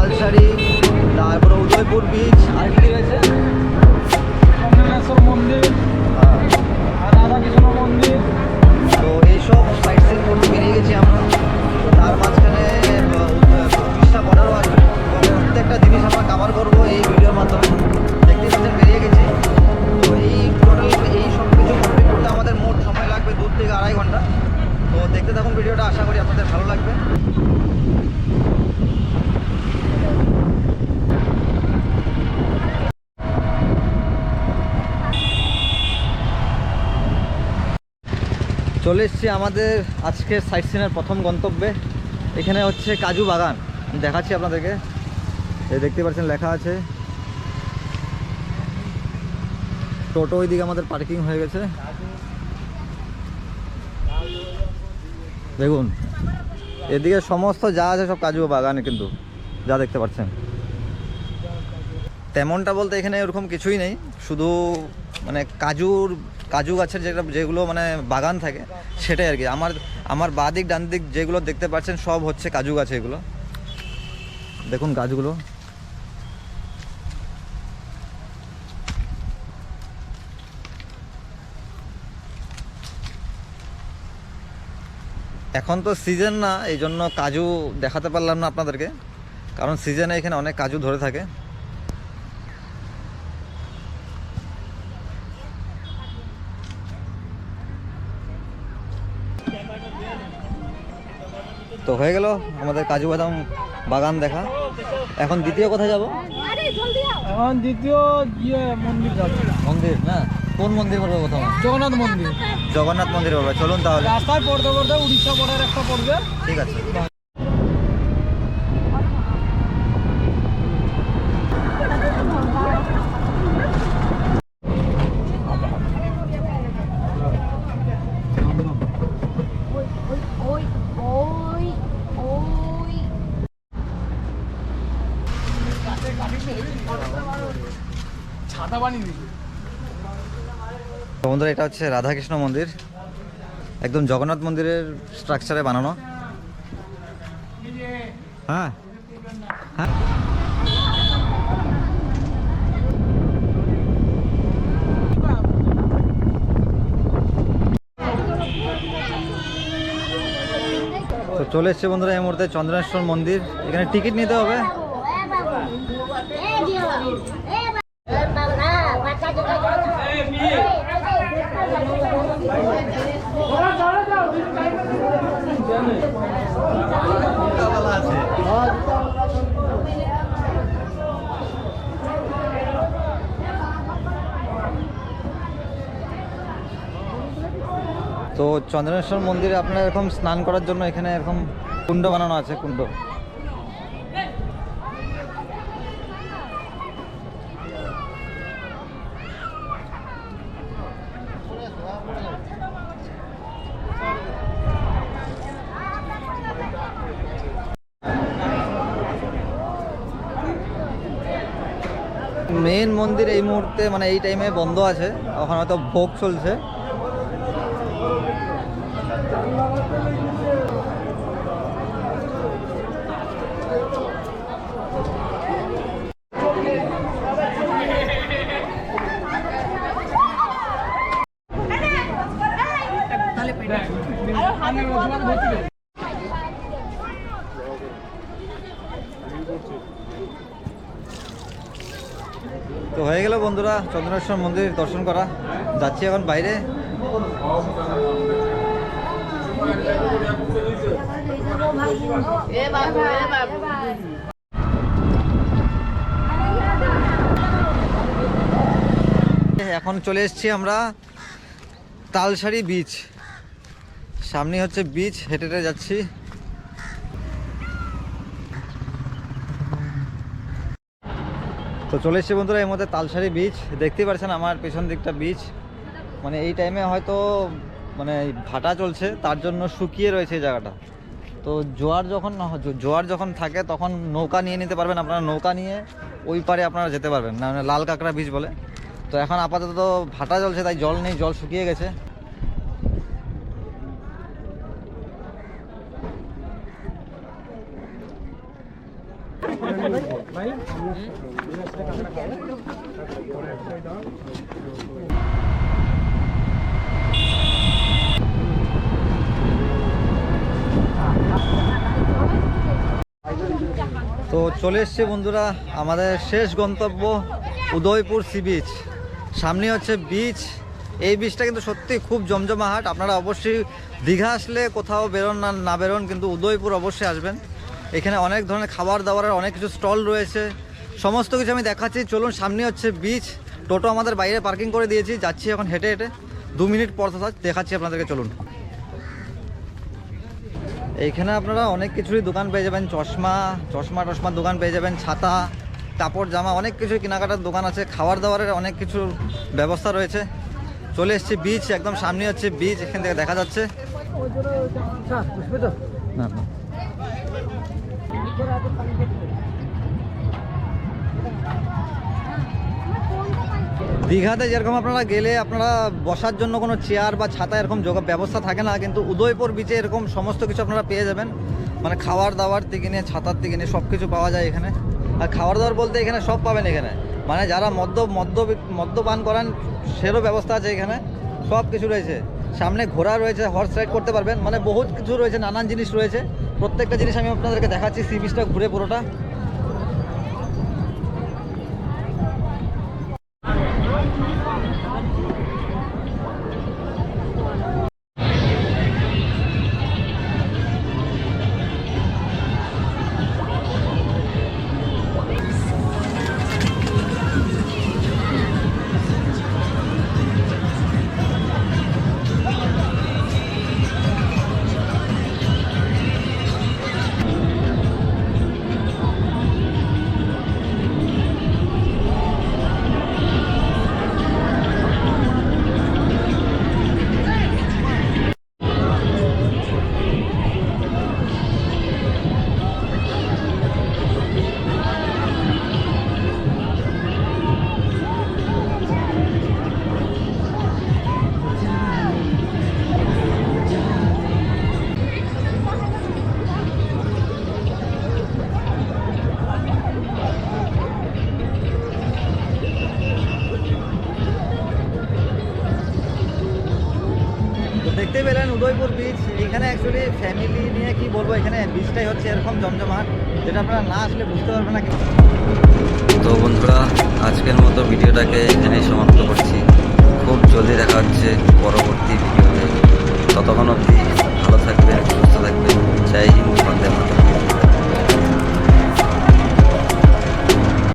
তালসারি তারপরে উদয়পুর বিচ আর কি রয়েছে? মন্দির হ্যাঁ, আর রাধাকৃষ্ণ মন্দির। তো এইসব সাইট সিন করতে বেরিয়ে গেছি আমরা। তো তার মাঝখানে পঁচিশটা বর্ডারও আসবে প্রত্যেকটা জিনিস আমরা কাভার করব এই ভিডিওর মাধ্যমে। দেখতে বেরিয়ে গেছি। তো এই টোটাল এই সব কিছু কমপ্লিট করতে আমাদের মোট সময় লাগবে দু থেকে আড়াই ঘণ্টা। তো দেখতে থাকুন ভিডিওটা আশা করি আপনাদের ভালো লাগবে। চলে এসছি আমাদের আজকে সাইট সিনের প্রথম গন্তব্যে। এখানে হচ্ছে কাজু বাগান। দেখাচ্ছি আপনাদেরকে। এই দেখতে পাচ্ছেন লেখা আছে। টোটো ওইদিকে আমাদের পার্কিং হয়ে গেছে। দেখুন, এদিকে সমস্ত যা আছে সব কাজু বাগানে কিন্তু, যা দেখতে পাচ্ছেন। তেমনটা বলতে এখানে ওরকম কিছুই নেই। শুধু মানে কাজুর কাজু গাছের যেটা, যেগুলো মানে বাগান থাকে, সেটাই আর কি। আমার আমার বাঁ দিক ডান দিক যেগুলো দেখতে পাচ্ছেন, সব হচ্ছে কাজু গাছ এগুলো। দেখুন গাছগুলো। এখন তো সিজন না এই জন্য কাজু দেখাতে পারলাম না আপনাদেরকে। কারণ সিজনে এখানে অনেক কাজু ধরে থাকে। তো হয়ে গেল আমাদের কাজু বাদাম বাগান দেখা। এখন দ্বিতীয় কোথায় যাব? এখন দ্বিতীয় ইয়ে মন্দির মন্দির না? কোন মন্দির পড়বে প্রথম? জগন্নাথ মন্দির। জগন্নাথ মন্দির পড়বে চলুন তাহলে। রাস্তায় পড়তে পড়তে উড়িষ্যা বর্ডার একটা পড়বে। ঠিক আছে। ছাতা বানিয়ে দিবি বন্ধুরা এটা হচ্ছে রাধাকৃষ্ণ মন্দির। একদম জগন্নাথ মন্দিরের স্ট্রাকচারে বানানো। হ্যাঁ। হ্যাঁ তো চলে এসছে বন্ধুরা এই মুহূর্তে চন্দ্রেশ্বর মন্দির। এখানে টিকিট নিতে হবে। তো চন্দ্রেশ্বর মন্দিরে আপনার এরকম স্নান করার জন্য এখানে এরকম কুণ্ড বানানো আছে কুণ্ড। মেন মন্দির এই মুহূর্তে মানে এই টাইমে বন্ধ আছে। ওখানে হয়তো ভোগ চলছে। হয়ে গেল বন্ধুরা চন্দ্রেশ্বর মন্দির দর্শন করা। যাচ্ছি এখন বাইরে. এখন চলে এসছি আমরা তালসারি বিচ সামনে হচ্ছে বিচ হেঁটে হেঁটে যাচ্ছি। তো চলে এসেছি বন্ধুরা, এই মধ্যে তালসারি বিচ দেখতেই পারছেন আমার পেছন দিকটা বিচ মানে এই টাইমে হয়তো মানে ভাটা চলছে, তার জন্য শুকিয়ে রয়েছে এই জায়গাটা। তো জোয়ার যখন জোয়ার যখন থাকে, তখন নৌকা নিয়ে নিতে পারবেন আপনারা। নৌকা নিয়ে ওই পারে আপনারা যেতে পারবেন, না মানে লাল কাঁকড়া বিচ বলে। তো এখন আপাতত ভাটা চলছে, তাই জল নেই, জল শুকিয়ে গেছে। তো চলে এসছে বন্ধুরা, আমাদের শেষ গন্তব্য উদয়পুর সি বিচ। সামনে হচ্ছে বিচ এই বিচটা কিন্তু সত্যি খুব জমজমাহাট আপনারা অবশ্যই দীঘা আসলে কোথাও বেরোন না না বেরোন, কিন্তু উদয়পুর অবশ্যই আসবেন। এখানে অনেক ধরনের খাবার দাবারের অনেক কিছু স্টল রয়েছে। সমস্ত কিছু আমি দেখাচ্ছি। চলুন সামনে হচ্ছে বিচ টোটো আমাদের বাইরে পার্কিং করে দিয়েছি। যাচ্ছি এখন হেঁটে হেঁটে। দু মিনিট পর দেখাচ্ছি আপনাদেরকে। চলুন। এইখানে আপনারা অনেক কিছুরই দোকান পেয়ে যাবেন। চশমা চশমা টশমার দোকান পেয়ে যাবেন। ছাতা, কাপড় জামা, অনেক কিছুই কেনাকাটার দোকান আছে। খাবার দাবারের অনেক কিছুর ব্যবস্থা রয়েছে। চলে এসছি বিচ একদম সামনে হচ্ছে বিচ এখান থেকে দেখা যাচ্ছে। না। দীঘাতে যেরকম আপনারা গেলে আপনারা বসার জন্য কোনো চেয়ার বা ছাতা এরকম যোগা ব্যবস্থা থাকে না, কিন্তু উদয়পুর বিচে এরকম সমস্ত কিছু আপনারা পেয়ে যাবেন। মানে খাওয়ার দাওয়ার থেকে নিয়ে ছাতার থেকে নিয়ে সব কিছু পাওয়া যায় এখানে। আর খাওয়ার দাওয়ার বলতে এখানে সব পাবেন এখানে। মানে যারা মদ্য মদ্য, মদ্যপান করেন, সেরও ব্যবস্থা আছে এখানে। সব কিছু রয়েছে। সামনে ঘোড়া রয়েছে হর্স রাইড করতে পারবেন। মানে বহুত কিছু রয়েছে, নানান জিনিস রয়েছে। প্রত্যেকটা জিনিস আমি আপনাদেরকে দেখাচ্ছি সি বিচটা ঘুরে পুরোটা। ফ্যামিলি নিয়ে কি বলব, এখানে বিচটাই হচ্ছে এরকম জমজমাট, যেটা আপনারা না আসলে বুঝতে পারবেন না তো বন্ধুরা, আজকের মতো ভিডিওটাকে এখানেই সমাপ্ত করছি। খুব জলদি দেখা হচ্ছে পরবর্তী ভিডিওতে। ততক্ষণ অবধি ভালো থাকবেন, সুস্থ থাকবেন। জয় হিন্দ, বন্দে মাতরম।